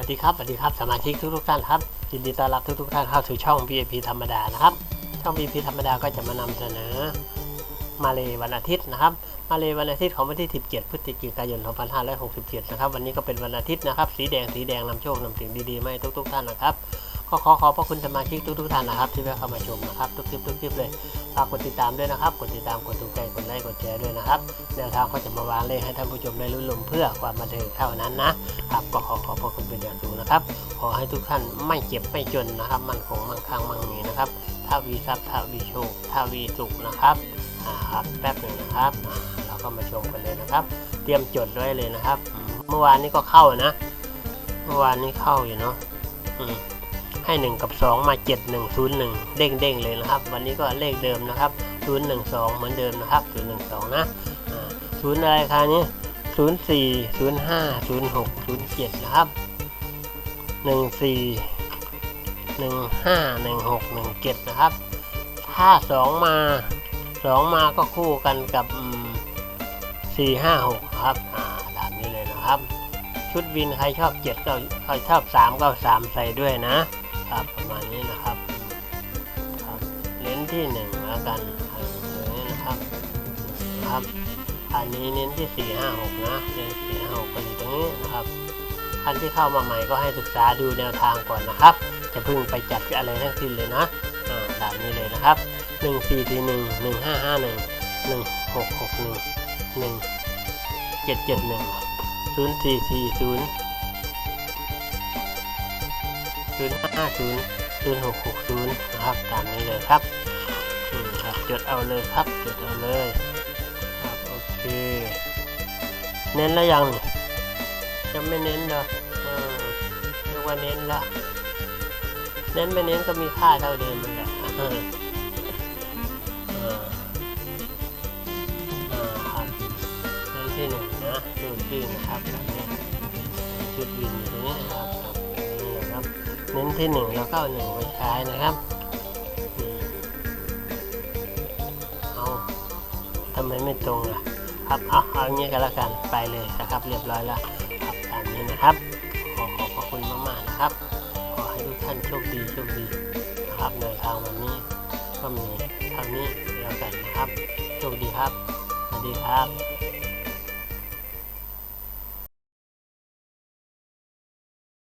วัสดีครับสวัสดีครับสมาชิกทุกทุกๆท่านครับยินดีต้อนรับทุกทุกๆท่านเข้าสู่ช่อง VIP ธรรมดานะครับ ช่อง VIP ธรรมดาก็จะมานำเสนอ มาเลวันอาทิตย์นะครับ มาเลวันอาทิตย์ของวันที่ 17 พฤศจิกายน 2567 นะครับ วันนี้ก็เป็นวันอาทิตย์นะครับ สีแดงสีแดงนำโชคนำสิ่งดีๆมาให้ทุกๆท่านนะครับ ก็ขอขอบพระคุณสมาชิกทุกๆท่านนะครับ ที่ได้เข้ามาชมนะครับทุกคลิปทุกคลิปเลยฝากกดติดตามด้วยนะครับ กดติดตามกดถูกใจกดไลค์กดแชร์ด้วยนะครับแนวทางก็จะมาวางเลขให้ท่านผู้ชมได้รุ่นลมเพื่อความบันเทิงเท่านั้นนะครับก็ขอขอบพระคุณเป็นอย่างสูงนะครับ ขอให้ทุกท่านไม่เจ็บไม่จนนะครับมันคงมั่งคั่งมั่งมีนะครับถ้าวีทรัพย์ถ้าวีโชคถ้าวีสุขนะครับอ่าครับแป๊บหนึ่งนะครับเราก็มาชมกันเลยนะครับ เตรียมจดไว้เลยนะครับ เมื่อวานนี้ก็เข้านะ เมื่อวานนี้เข้าอยู่เนาะอืม ให้หนึ่งกับสองมาเจ็ดหนึ่งศูนย์หนึ่งเด้งเด้งๆเลยนะครับ วันนี้ก็เลขเดิมนะครับศูนย์หนึ่งสองเหมือนเดิมนะครับศูนย์หนึ่งสองนะศูนย์อะไรคะนี้ศูนย์สี่ศูนย์ห้าศูนย์หกศูนย์เจ็ดนะครับหนึ่งสี่หนึ่งห้าหนึ่งหกหนึ่งเจ็ดนะครับ ถ้าสองมาสองมาก็คู่กันกับสี่ห้าหกครับอ่าตามนี้เลยนะครับ ชุดวินใครชอบเจ็ดก็ใครชอบสามก็สามใส่ด้วยนะ ครับประมาณนี้นะครับครับเน้นที่หนึ่งแล้วกันอันนี้นะครับนะครับอันนี้เน้นที่สี่ห้าหกนะเน้นสี่ห้าหกก็อยู่ตรงนี้นะครับท่านที่เข้ามาใหม่ก็ให้ศึกษาดูแนวทางก่อนนะครับ จะพึ่งไปจัดอะไรทั้งสิ้นเลยนะตามนี้เลยนะครับหนึ่งสี่สี่หนึ่งหนึ่งห้าห้าหนึ่งหนึ่ งหกหกหนึ่งหนึ่งเจ็ดเจ็ดหนึ่งศูนย์สี่สี่ศูนย์ศูนย์ห้าศูนย์ศูนหกหกศูนนะครับตามนี้เลยครับอืมครับจดเอาเลยครับจดเอาเลยครับโอเค เน้นแล้วยังยังไม่เน้นเหรออเรียกว่าเน้นละเน้นไม่เน้นก็มีค่าเท่าเดิมมันแหละอ่าอ่าอ่าครับเน้นที่หนึ่งนะดูชื่นะครับแบบนี้ชุดวินอยู่ตรงนี้นะครับ เน้นที่หนึ่งแล้วก็หนึ่งไปใช้นะครับเอาทำไมไม่ตรงล่ะครับเอาเอาอย่างนี้ก็แล้วกันไปเลยนะครับ เรียบร้อยแล้วครับตามนี้นะครับ ขอขอบพระคุณมากๆนะครับ ขอให้ทุกท่านโชคดีโชคดีนะครับในทางวันนี้ก็มีเท่านี้แล้วกันนะครับโชคดีครับสวัสดีครับ